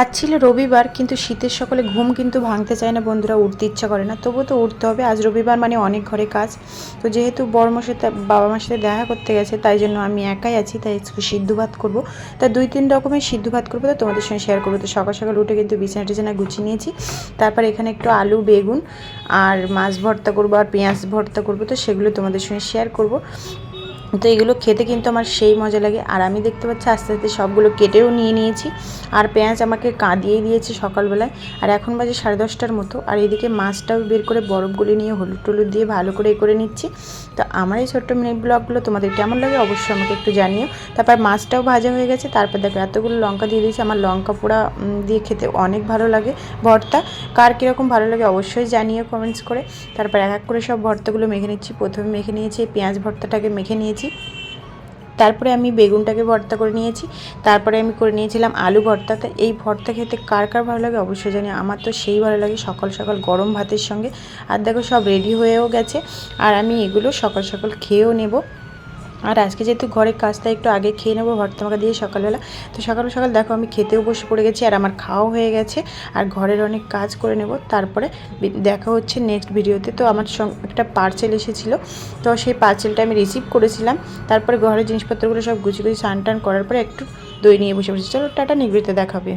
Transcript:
আজ ছিল রবিবার, কিন্তু শীতের সকালে ঘুম কিন্তু ভাঙতে চায় না, বন্ধুরা উঠতে ইচ্ছা করে না। তবুও তো উঠতে হবে, আজ রবিবার মানে অনেক ঘরে কাজ। তো যেহেতু বড় মার সাথে বাবা মার সাথে দেখা করতে গেছে, তাই জন্য আমি একাই আছি, তাই সিদ্ধ ভাত করব। তা দুই তিন রকমের সিদ্ধ ভাত করব, তো তোমাদের সঙ্গে শেয়ার করব। তো সকাল সকাল উঠে কিন্তু বিছানা টিছানা গুছিয়ে নিয়েছি। তারপর এখানে একটু আলু, বেগুন আর মাছ ভর্তা করব আর পেঁয়াজ ভর্তা করব, তো সেগুলো তোমাদের সঙ্গে শেয়ার করব। তো এগুলো খেতে কিন্তু আমার সেই মজা লাগে। আর আমি দেখতে পাচ্ছি আস্তে আস্তে সবগুলো কেটেও নিয়ে নিয়েছি। আর পেঁয়াজ আমাকে কাঁদিয়ে দিয়েছে সকালবেলায়। আর এখন বাজে সাড়ে দশটার মতো। আর এদিকে মাছটাও বের করে বরফগুলি নিয়ে হলুদ টলুদ দিয়ে ভালো করে এ করে নিচ্ছি। তো আমার এই ছোট্ট মিনি ব্লগগুলো তোমাদের কেমন লাগে অবশ্যই আমাকে একটু জানিও। তারপর মাছটাও ভাজা হয়ে গেছে। তারপর দেখো এতগুলো লঙ্কা দিয়ে দিয়েছি। আমার লঙ্কা পোড়া দিয়ে খেতে অনেক ভালো লাগে। ভর্তা কার কীরকম ভালো লাগে অবশ্যই জানিও কমেন্টস করে। তারপর এক এক করে সব ভর্তাগুলো মেখে নিচ্ছি। প্রথমে মেখে নিয়েছি পেঁয়াজ ভর্তাটাকে মেখে নিয়েছি। তারপরে আমি বেগুনটাকে ভর্তা করে নিয়েছি, তারপরে আমি করে নিয়েছিলাম আলু ভর্তা। তা এই ভর্তা খেতে কার কার ভালো লাগে অবশ্যই জানি, আমার তো সেই ভালো লাগে সকাল সকাল গরম ভাতের সঙ্গে। আর দেখো সব রেডি হয়েও গেছে, আর আমি এগুলো সকাল সকাল খেয়েও নেব। আর আজকে যেহেতু ঘরের কাজটা একটু আগে খেয়ে নেব ভর্তা মাখা দিয়ে সকালবেলা। তো সকাল সকাল দেখো, আমি খেতেও বসে পড়ে গেছি আর আমার খাওয়াও হয়ে গেছে আর ঘরের অনেক কাজ করে নেব। তারপরে দেখা হচ্ছে নেক্সট ভিডিওতে তো আমার একটা পার্সেল এসেছিল। তো সেই পার্সেলটা আমি রিসিভ করেছিলাম। তারপরে ঘরের জিনিসপত্রগুলো সব গুছিয়ে গুছিয়ে স্নান টান করার পরে একটু দই নিয়ে বসে বসে চলো, টাটা নিগড়িতে দেখাবে।